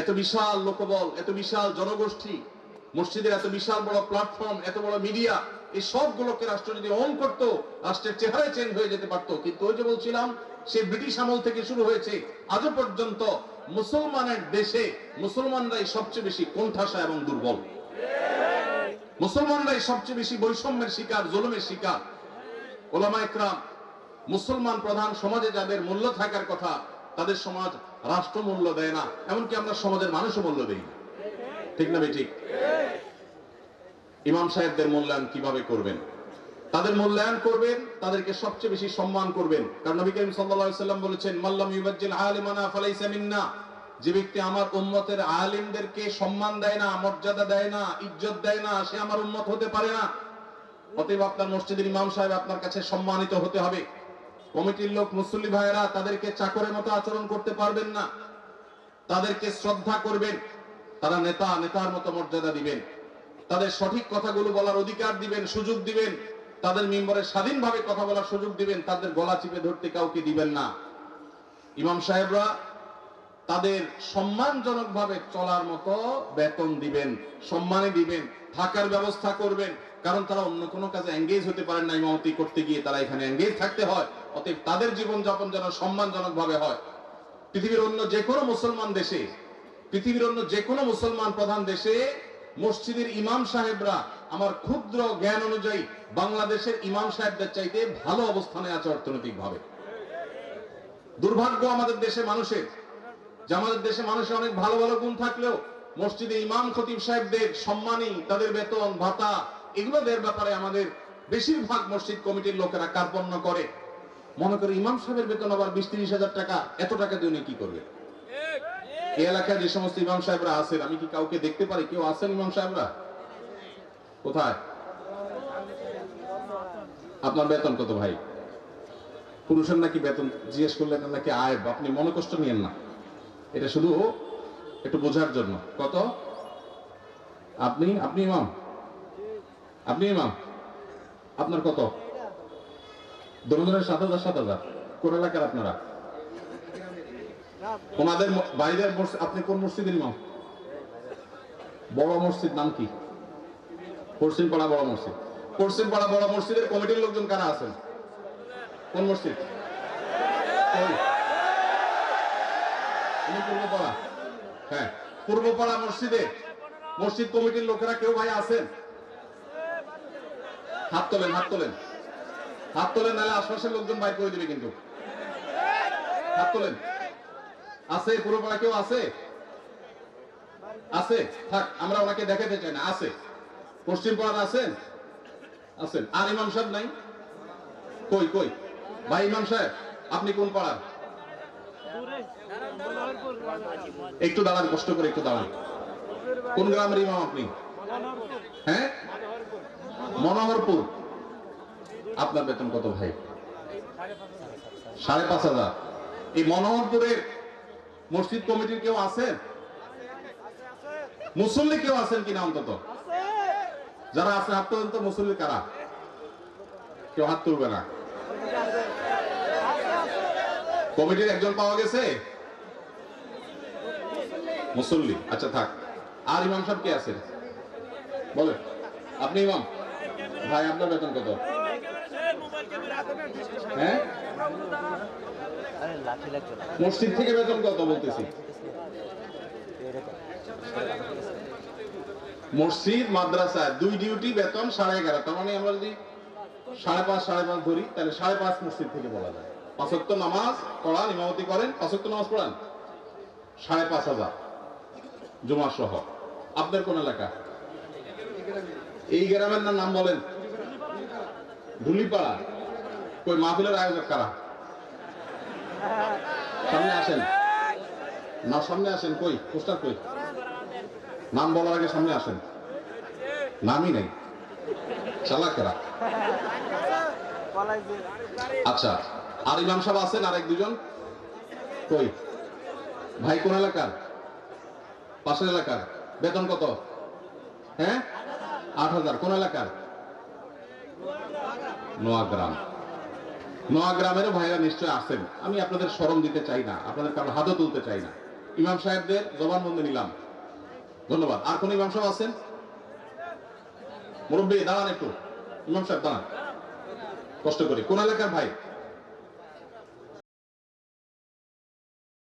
এত বিশাল লোকবল, এত বিশাল জনগোষ্ঠী, মসজিদের এত বিশাল বড় প্ল্যাটফর্ম এত বড় মিডিয়া এই সবগুলোকে রাষ্ট্র যদি অন করতো, রাষ্ট্রের চেহারায় চেঞ্জ হয়ে যেতে পারতো। কিন্তু ওই যে বলছিলাম, সে ব্রিটিশ আমল থেকে শুরু হয়েছে। আজও পর্যন্ত মুসলমানের দেশে মুসলমানরাই সবচেয়ে বেশি কোণঠাসা এবং দুর্বল। মুসলমানরাই সবচেয়ে বেশি বৈষম্যের শিকার, জুলুমের শিকার। ওলামা একরাম মুসলমান প্রধান সমাজে যাদের মূল্য থাকার কথা, তাদের সমাজ রাষ্ট্র মূল্য দেয় না, এমনকি আমরা সমাজের মানুষও মূল্য দেই। ঠিক না ঠিক ইমাম সাহেবদের মূল্যায়ন কীভাবে করবেন? তাদের মূল্যায়ন করবেন, তাদেরকে সবচেয়ে বেশি সম্মান করবেন। কারণ নবী করিম সাল্লাম বলেছেন মাল্লাম যে ব্যক্তি আমার উম্মতের আলিমদেরকে সম্মান দেয় না, মর্যাদা দেয় না, ইজ্জত দেয় না, সে আমার উম্মত হতে পারে না। অতএব আপনার মসজিদের ইমাম সাহেব আপনার কাছে সম্মানিত হতে হবে। কমিটির লোক মুসল্লি ভাইয়েরা তাদেরকে চাকরের মতো আচরণ করতে পারবেন না। তাদেরকে শ্রদ্ধা করবেন। তারা নেতা, নেতার মতো মর্যাদা দিবেন। তাদের সঠিক কথাগুলো বলার অধিকার দিবেন, সুযোগ দিবেন। তাদের মেম্বারে স্বাধীনভাবে কথা বলার সুযোগ দিবেন। তাদের গলা চিপে ধরতে কাউকে দিবেন না। ইমাম সাহেবরা তাদের সম্মানজনকভাবে চলার মতো বেতন দিবেন, সম্মানে দিবেন, থাকার ব্যবস্থা করবেন। কারণ তারা অন্য কোনো কাজে এঙ্গেজ হতে পারেন না ইমামতি করতে গিয়ে। তারা এখানে এঙ্গেজ থাকতে হয়। অতএব তাদের জীবনযাপন যেন সম্মানজনক ভাবে হয়। পৃথিবীর অন্য যে কোনো মুসলমান দেশে, পৃথিবীর অন্য যে কোনো মুসলমান প্রধান দেশে, মসজিদের ইমাম সাহেবরা আমার ক্ষুদ্র জ্ঞান অনুযায়ী বাংলাদেশের ইমাম সাহেবদের চাইতে ভালো অবস্থানে আছে অর্থনৈতিক ভাবে দুর্ভাগ্য আমাদের দেশে মানুষের, যে আমাদের দেশে মানুষের অনেক ভালো ভালো গুণ থাকলেও মসজিদে ইমাম, খতিব সাহেবদের সম্মানী তাদের বেতন, ভাতা, এগুলো দেওয়ার ব্যাপারে আমাদের বেশিরভাগ মসজিদ কমিটির লোকেরা কার্পণ্য করে। মনে করে ইমাম সাহেবের বেতন আবার বিশ তিরিশ হাজার টাকা, এত টাকা দিয়ে উনি কি করবে? এই এলাকায় যে সমস্ত ইমাম সাহেবরা আছেন, আমি কি কাউকে দেখতে পারি? কেউ আছেন ইমাম সাহেবরা? কোথায়? আপনার বেতন কত ভাই? পুরুষের নাকি বেতন জিজ্ঞেস করলে নাকি আয়? আপনি মনে কষ্ট নিয়েন না। এটা শুধু একটু বোঝার জন্য। কত? আপনি আপনি ইমাম? আপনি ইমাম? আপনার কত? দরজনের সাত হাজার সাত হাজার। কোন এলাকার আপনারা? ওনাদের বাইরের আপনি কোন মসজিদের ইমাম? বড় মসজিদ নাম কি? পশ্চিম পাড়া বড় মসজিদ। পশ্চিম পাড়া বড় মসজিদের কমিটির লোকজন কারা আছেন? কোন মসজিদ? পূর্বপাড়া। হ্যাঁ পূর্বপাড়া মসজিদে, মসজিদ কমিটির লোকেরা কেউ ভাই আছেন? হাত তোলেন হাত তোলেন। হাত তোলেন, নাহলে আশপাশের লোকজন বাইর করে দিবে কিন্তু। হাত তোলেন। আছে পূর্বপাড়া কেউ আছে? আছে। থাক, আমরা ওনাকে দেখাতে চাই না। আছে। পশ্চিম পাড়ার আছেন? আছেন। আর ইমাম সাহেব নাই? কই কই? ভাই, ইমাম সাহেব, আপনি কোন পাড়ার? একটু দাঁড়ান, কষ্ট করে একটু দাঁড়ান। কোন গ্রামের ইমাম আপনি? হ্যাঁ? মনোহরপুর। আপনার বেতন কত ভাই? সাড়ে পাঁচ হাজার। এই মনোহরপুরের মসজিদ কমিটির কেউ আছেন? মুসল্লি কেউ আছেন কিনা অন্তত? যারা আছে, হাত তোলেন তো মুসল্লি কারা? কেউ হাত তুলবে না। কমিটির একজন পাওয়া গেছে? মুসল্লি। আচ্ছা থাক। আর ইমাম সাহেব কে আছেন? বলেন। আপনি ইমাম? ভাই, আপনার বেতন কত? হ্যাঁ? মসজিদ থেকে বেতন কত বলতেছি? মসজিদ, মাদ্রাসা, দুই ডিউটি বেতন সাড়ে এগারো। তার মানে আমরা যদি সাড়ে পাঁচ সাড়ে পাঁচ ধরি, তাহলে সাড়ে পাঁচ মসজিদ থেকে বলা যায়। পাঁচক্ত নামাজ পড়ান, ইমামতি করেন পাঁচক্ত নামাজ পড়ান? সাড়ে পাঁচ হাজার। জমা সহ। আপনার কোন এলাকা? এই গ্রামের নাম বলেন। ধুলিপাড়া। কই মাহফিলের আয়োজক কারা? সামনে আসেন। না, সামনে আসেন। কই? পোস্টার কই? নাম বলার আগে সামনে আসেন। নামই নেই। চালাকেরা আচ্ছা আর ইমাম সাহেব আছেন আর এক দুজন? কই? ভাই কোন এলাকার? পাশের এলাকার। বেতন কত? হ্যাঁ? আট হাজার। কোন এলাকার? নোয়াগ্রাম। নোয়াগ্রামেরও ভাইরা নিশ্চয় আসেন আমি আপনাদের স্মরণ দিতে চাই না, আপনাদের কারও হাতও তুলতে চাই না। ইমাম সাহেবদের জবানবন্দি নিলাম। ধন্যবাদ। আর কোন ইমাম সাহেব আছেন? মুরব্বী, দাঁড়ান একটু। ইমাম সাহেব, দাঁড়ান। কষ্ট করি। কোন এলাকার ভাই?